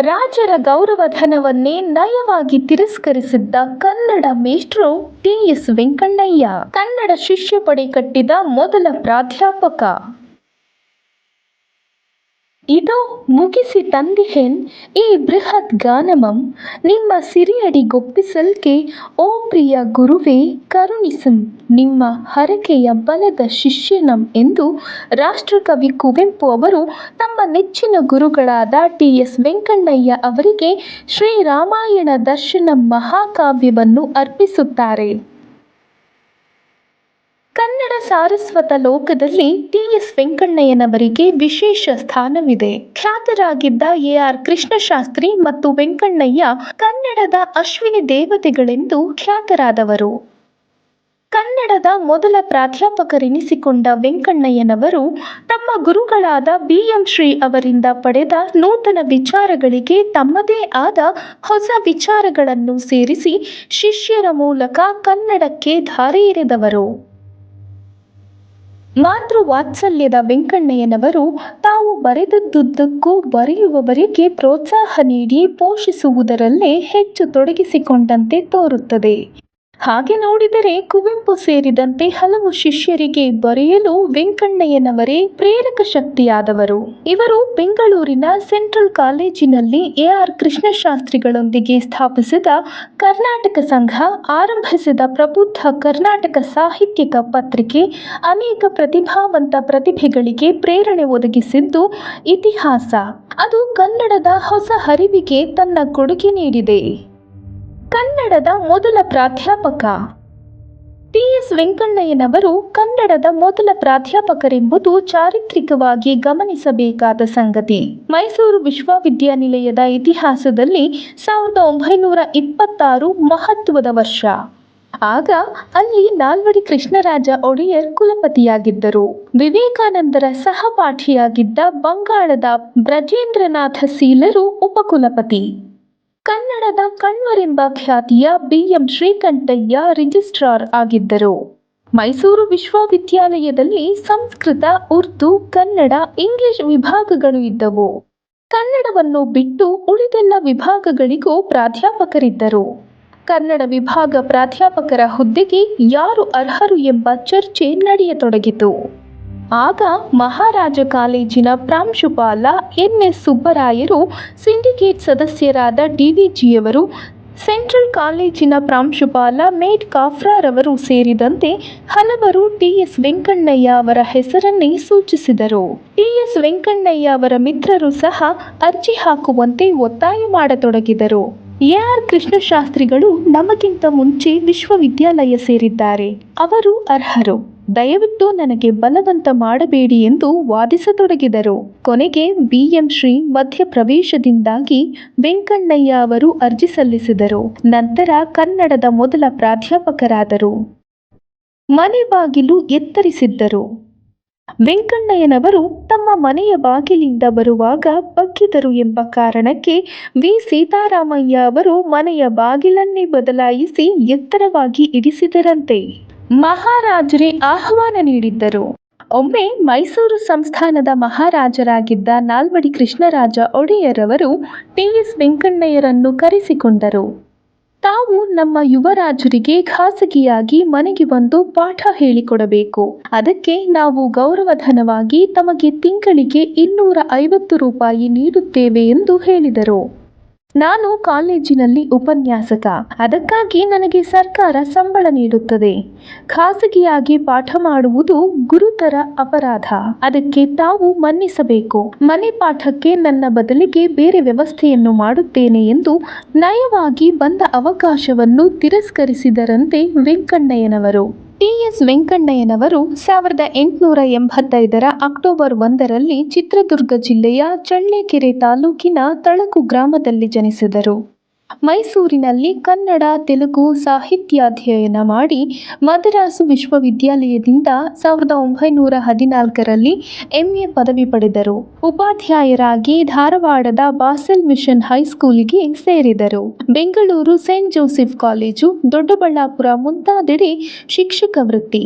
ರಾಜರ ಗೌರವಧನವನ್ನೇ ನಯವಾಗಿ ತಿರಸ್ಕರಿಸಿದ್ದ ಕನ್ನಡ ಮೇಷ್ಟ್ರು ಟಿ ಎಸ್ ವೆಂಕಣ್ಣಯ್ಯ. ಕನ್ನಡ ಶಿಷ್ಯ ಪಡೆ ಕಟ್ಟಿದ ಮೊದಲ ಪ್ರಾಧ್ಯಾಪಕ. ಇದೋ ಮುಗಿಸಿ ತಂದಿಹೆನ್ ಈ ಬೃಹತ್ ಗಾನಮಂ ನಿಮ್ಮ ಸಿರಿಯಡಿಗೊಪ್ಪಿಸಲ್ಕೆ ಓ ಪ್ರಿಯ ಗುರುವೇ ಕರುಣಿಸಂ ನಿಮ್ಮ ಹರಕೆಯ ಬಲದ ಶಿಷ್ಯನಂ ಎಂದು ರಾಷ್ಟ್ರಕವಿ ಕುವೆಂಪು ಅವರು ತಮ್ಮ ನೆಚ್ಚಿನ ಗುರುಗಳಾದ ಟಿ ಎಸ್ ವೆಂಕಣ್ಣಯ್ಯ ಅವರಿಗೆ ಶ್ರೀರಾಮಾಯಣ ದರ್ಶನಂ ಮಹಾಕಾವ್ಯವನ್ನು ಅರ್ಪಿಸುತ್ತಾರೆ ಕನ್ನಡ ಸಾರಸ್ವತ ಲೋಕದಲ್ಲಿ ಟಿ ಎಸ್ ವೆಂಕಣ್ಣಯ್ಯನವರಿಗೆ ವಿಶೇಷ ಸ್ಥಾನವಿದೆ. ಖ್ಯಾತರಾಗಿದ್ದ ಎ ಆರ್ ಕೃಷ್ಣಶಾಸ್ತ್ರಿ ಮತ್ತು ವೆಂಕಣ್ಣಯ್ಯ ಕನ್ನಡದ ಅಶ್ವಿನಿ ದೇವತೆಗಳೆಂದು ಖ್ಯಾತರಾದವರು. ಕನ್ನಡದ ಮೊದಲ ಪ್ರಾಧ್ಯಾಪಕರೆನಿಸಿಕೊಂಡ ವೆಂಕಣ್ಣಯ್ಯನವರು ತಮ್ಮ ಗುರುಗಳಾದ ಬಿ ಎಂ ಶ್ರೀ ಅವರಿಂದ ಪಡೆದ ನೂತನ ವಿಚಾರಗಳಿಗೆ ತಮ್ಮದೇ ಆದ ಹೊಸ ವಿಚಾರಗಳನ್ನು ಸೇರಿಸಿ ಶಿಷ್ಯರ ಮೂಲಕ ಕನ್ನಡಕ್ಕೆ ಧಾರೆ ಎರೆದವರು. ಮಾತೃ ವಾತ್ಸಲ್ಯದ ವೆಂಕಣ್ಣಯ್ಯನವರು ತಾವು ಬರೆದದ್ದುದ್ದಕ್ಕೂ ಬರೆಯುವವರಿಗೆ ಪ್ರೋತ್ಸಾಹ ನೀಡಿ ಪೋಷಿಸುವುದರಲ್ಲೇ ಹೆಚ್ಚು ತೊಡಗಿಸಿಕೊಂಡಂತೆ ತೋರುತ್ತದೆ. ಹಾಗೆ ನೋಡಿದರೆ ಕುವೆಂಪು ಸೇರಿದಂತೆ ಹಲವು ಶಿಷ್ಯರಿಗೆ ಬರೆಯಲು ವೆಂಕಣ್ಣಯ್ಯನವರೇ ಪ್ರೇರಕ ಶಕ್ತಿಯಾದವರು. ಇವರು ಬೆಂಗಳೂರಿನ ಸೆಂಟ್ರಲ್ ಕಾಲೇಜಿನಲ್ಲಿ ಎ ಆರ್ ಕೃಷ್ಣಶಾಸ್ತ್ರಿಗಳೊಂದಿಗೆ ಸ್ಥಾಪಿಸಿದ ಕರ್ನಾಟಕ ಸಂಘ, ಆರಂಭಿಸಿದ ಪ್ರಬುದ್ಧ ಕರ್ನಾಟಕ ಸಾಹಿತ್ಯಿಕ ಪತ್ರಿಕೆ, ಅನೇಕ ಪ್ರತಿಭಾವಂತ ಪ್ರತಿಭೆಗಳಿಗೆ ಪ್ರೇರಣೆ ಒದಗಿಸಿದ್ದು ಇತಿಹಾಸ. ಅದು ಕನ್ನಡದ ಹೊಸ ಹರಿವಿಗೆ ತನ್ನ ಕೊಡುಗೆ ನೀಡಿದೆ. ಕನ್ನಡದ ಮೊದಲ ಪ್ರಾಧ್ಯಾಪಕ. ಟಿ ಎಸ್ ವೆಂಕಣ್ಣಯ್ಯನವರು ಕನ್ನಡದ ಮೊದಲ ಪ್ರಾಧ್ಯಾಪಕರೆಂಬುದು ಚಾರಿತ್ರಿಕವಾಗಿ ಗಮನಿಸಬೇಕಾದ ಸಂಗತಿ. ಮೈಸೂರು ವಿಶ್ವವಿದ್ಯಾನಿಲಯದ ಇತಿಹಾಸದಲ್ಲಿ ಸಾವಿರದ ಒಂಬೈನೂರ ಇಪ್ಪತ್ತಾರು ಮಹತ್ವದ ವರ್ಷ. ಆಗ ಅಲ್ಲಿ ನಾಲ್ವಡಿ ಕೃಷ್ಣರಾಜ ಒಡೆಯರ್ ಕುಲಪತಿಯಾಗಿದ್ದರು. ವಿವೇಕಾನಂದರ ಸಹಪಾಠಿಯಾಗಿದ್ದ ಬಂಗಾಳದ ಬ್ರಜೇಂದ್ರನಾಥ ಸೀಲರು ಉಪಕುಲಪತಿ. ಕನ್ನಡದ ಕಣ್ವರೆಂಬ ಖ್ಯಾತಿಯ ಬಿ ಎಂ ಶ್ರೀಕಂಠಯ್ಯ ರಿಜಿಸ್ಟ್ರಾರ್ ಆಗಿದ್ದರು. ಮೈಸೂರು ವಿಶ್ವವಿದ್ಯಾಲಯದಲ್ಲಿ ಸಂಸ್ಕೃತ, ಉರ್ದು, ಕನ್ನಡ, ಇಂಗ್ಲಿಷ್ ವಿಭಾಗಗಳು ಇದ್ದವು. ಕನ್ನಡವನ್ನು ಬಿಟ್ಟು ಉಳಿದೆಲ್ಲ ವಿಭಾಗಗಳಿಗೂ ಪ್ರಾಧ್ಯಾಪಕರಿದ್ದರು. ಕನ್ನಡ ವಿಭಾಗ ಪ್ರಾಧ್ಯಾಪಕರ ಹುದ್ದೆಗೆ ಯಾರು ಅರ್ಹರು ಎಂಬ ಚರ್ಚೆ ನಡೆಯತೊಡಗಿತು. ಆಗ ಮಹಾರಾಜ ಕಾಲೇಜಿನ ಪ್ರಾಂಶುಪಾಲ ಎನ್ ಎಸ್ ಸುಬ್ಬರಾಯರು, ಸಿಂಡಿಕೇಟ್ ಸದಸ್ಯರಾದ ಡಿ ವಿ ಜಿಯವರು, ಸೆಂಟ್ರಲ್ ಕಾಲೇಜಿನ ಪ್ರಾಂಶುಪಾಲ ಮೇಡ್ ಕಾಫ್ರಾರವರು ಸೇರಿದಂತೆ ಹಲವರು ಟಿ ಎಸ್ ವೆಂಕಣ್ಣಯ್ಯ ಅವರ ಹೆಸರನ್ನೇ ಸೂಚಿಸಿದರು. ಟಿ ಎಸ್ ವೆಂಕಣ್ಣಯ್ಯ ಅವರ ಮಿತ್ರರು ಸಹ ಅರ್ಜಿ ಹಾಕುವಂತೆ ಒತ್ತಾಯ ಮಾಡತೊಡಗಿದರು. ಎ ಆರ್ ಕೃಷ್ಣಶಾಸ್ತ್ರಿಗಳು ನಮಗಿಂತ ಮುಂಚೆ ವಿಶ್ವವಿದ್ಯಾಲಯ ಸೇರಿದ್ದಾರೆ. ಅವರು ಅರ್ಹರು. ದಯವಿಟ್ಟು ನನಗೆ ಬಲವಂತ ಮಾಡಬೇಡಿ ಎಂದು ವಾದಿಸತೊಡಗಿದರು. ಕೊನೆಗೆ ಬಿಎಂ ಶ್ರೀ ಮಧ್ಯಪ್ರವೇಶದಿಂದಾಗಿ ವೆಂಕಣ್ಣಯ್ಯ ಅವರು ಅರ್ಜಿ ಸಲ್ಲಿಸಿದರು. ನಂತರ ಕನ್ನಡದ ಮೊದಲ ಪ್ರಾಧ್ಯಾಪಕರಾದರು. ಮನೆ ಬಾಗಿಲು ಎತ್ತರಿಸಿದ್ದರು. ವೆಂಕಣ್ಣಯ್ಯನವರು ತಮ್ಮ ಮನೆಯ ಬಾಗಿಲಿಂದ ಬರುವಾಗ ಬಗ್ಗಿದರು ಎಂಬ ಕಾರಣಕ್ಕೆ ವಿ. ಸೀತಾರಾಮಯ್ಯ ಅವರು ಮನೆಯ ಬಾಗಿಲನ್ನೇ ಬದಲಾಯಿಸಿ ಎತ್ತರವಾಗಿ ಇಡಿಸಿದರಂತೆ ಮಹಾರಾಜರೇ ಆಹ್ವಾನ ನೀಡಿದ್ದರು. ಒಮ್ಮೆ ಮೈಸೂರು ಸಂಸ್ಥಾನದ ಮಹಾರಾಜರಾಗಿದ್ದ ನಾಲ್ವಡಿ ಕೃಷ್ಣರಾಜ ಒಡೆಯರವರು ಟಿ. ಎಸ್. ವೆಂಕಣ್ಣಯ್ಯರನ್ನು ಕರೆಸಿಕೊಂಡರು. ತಾವು ನಮ್ಮ ಯುವರಾಜರಿಗೆ ಖಾಸಗಿಯಾಗಿ ಮನೆಗೆ ಬಂದು ಪಾಠ ಹೇಳಿಕೊಡಬೇಕು. ಅದಕ್ಕೆ ನಾವು ಗೌರವಧನವಾಗಿ ತಮಗೆ ತಿಂಗಳಿಗೆ ಇನ್ನೂರ ಐವತ್ತು ರೂಪಾಯಿ ನೀಡುತ್ತೇವೆ ಎಂದು ಹೇಳಿದರು. ನಾನು ಕಾಲೇಜಿನಲ್ಲಿ ಉಪನ್ಯಾಸಕ. ಅದಕ್ಕಾಗಿ ನನಗೆ ಸರ್ಕಾರ ಸಂಬಳ ನೀಡುತ್ತದೆ. ಖಾಸಗಿಯಾಗಿ ಪಾಠ ಮಾಡುವುದು ಗುರುತರ ಅಪರಾಧ. ಅದಕ್ಕೆ ತಾವು ಮನ್ನಿಸಬೇಕು. ಮನೆ ಪಾಠಕ್ಕೆ ನನ್ನ ಬದಲಿಗೆ ಬೇರೆ ವ್ಯವಸ್ಥೆಯನ್ನು ಮಾಡುತ್ತೇನೆ ಎಂದು ನಯವಾಗಿ ಬಂದ ಅವಕಾಶವನ್ನು ತಿರಸ್ಕರಿಸಿದರಂತೆ ವೆಂಕಣ್ಣಯ್ಯನವರು. ಟಿ ಎಸ್ ವೆಂಕಣ್ಣಯ್ಯನವರು ಸಾವಿರದ ಎಂಟುನೂರ ಎಂಬತ್ತೈದರ ಅಕ್ಟೋಬರ್ ಒಂದರಲ್ಲಿ ಚಿತ್ರದುರ್ಗ ಜಿಲ್ಲೆಯ ಚಳ್ಳಕೆರೆ ತಾಲೂಕಿನ ತಳಕು ಗ್ರಾಮದಲ್ಲಿ ಜನಿಸಿದರು. ಮೈಸೂರಿನಲ್ಲಿ ಕನ್ನಡ, ತೆಲುಗು ಸಾಹಿತ್ಯಾಧ್ಯಯನ ಮಾಡಿ ಮದರಾಸು ವಿಶ್ವವಿದ್ಯಾಲಯದಿಂದ ಸಾವಿರದ ಒಂಬೈನೂರ ಹದಿನಾಲ್ಕರಲ್ಲಿ ಎಂಎ ಪದವಿ ಪಡೆದರು. ಉಪಾಧ್ಯಾಯರಾಗಿ ಧಾರವಾಡದ ಬಾಸೆಲ್ ಮಿಷನ್ ಹೈಸ್ಕೂಲಿಗೆ ಸೇರಿದರು. Bengaluru Saint Joseph College, Doddaballapura ಮುಂತಾದೆಡೆ ಶಿಕ್ಷಕ ವೃತ್ತಿ.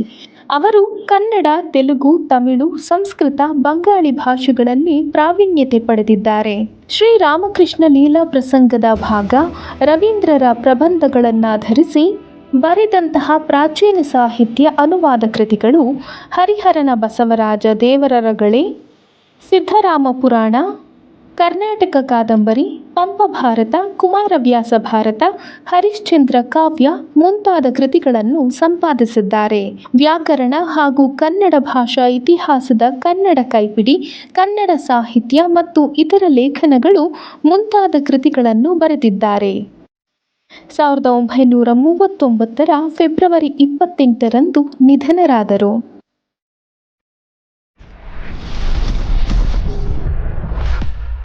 ಅವರು ಕನ್ನಡ, ತೆಲುಗು, ತಮಿಳು, ಸಂಸ್ಕೃತ, ಬಂಗಾಳಿ ಭಾಷೆಗಳಲ್ಲಿ ಪ್ರಾವೀಣ್ಯತೆ ಪಡೆದಿದ್ದಾರೆ. ಶ್ರೀರಾಮಕೃಷ್ಣ ಲೀಲಾ ಪ್ರಸಂಗದ ಭಾಗ ರವೀಂದ್ರರ ಪ್ರಬಂಧಗಳನ್ನಾಧರಿಸಿ ಬರೆದಂತಹ ಪ್ರಾಚೀನ ಸಾಹಿತ್ಯ ಅನುವಾದ ಕೃತಿಗಳು ಹರಿಹರನ ಬಸವರಾಜ ದೇವರರಗಳೆ ಸಿದ್ಧರಾಮ ಪುರಾಣ ಕರ್ನಾಟಕ ಕಾದಂಬರಿ ಪಂಪ ಭಾರತ ಕುಮಾರವ್ಯಾಸ ಭಾರತ ಹರಿಶ್ಚಂದ್ರ ಕಾವ್ಯ ಮುಂತಾದ ಕೃತಿಗಳನ್ನು ಸಂಪಾದಿಸಿದ್ದಾರೆ. ವ್ಯಾಕರಣ ಹಾಗೂ ಕನ್ನಡ ಭಾಷಾ ಇತಿಹಾಸದ ಕನ್ನಡ ಕೈಪಿಡಿ, ಕನ್ನಡ ಸಾಹಿತ್ಯ ಮತ್ತು ಇತರ ಲೇಖನಗಳು ಮುಂತಾದ ಕೃತಿಗಳನ್ನು ಬರೆದಿದ್ದಾರೆ. ಸಾವಿರದ ಒಂಬೈನೂರ ಮೂವತ್ತೊಂಬತ್ತರ ಫೆಬ್ರವರಿ ಇಪ್ಪತ್ತೆಂಟರಂದು ನಿಧನರಾದರು.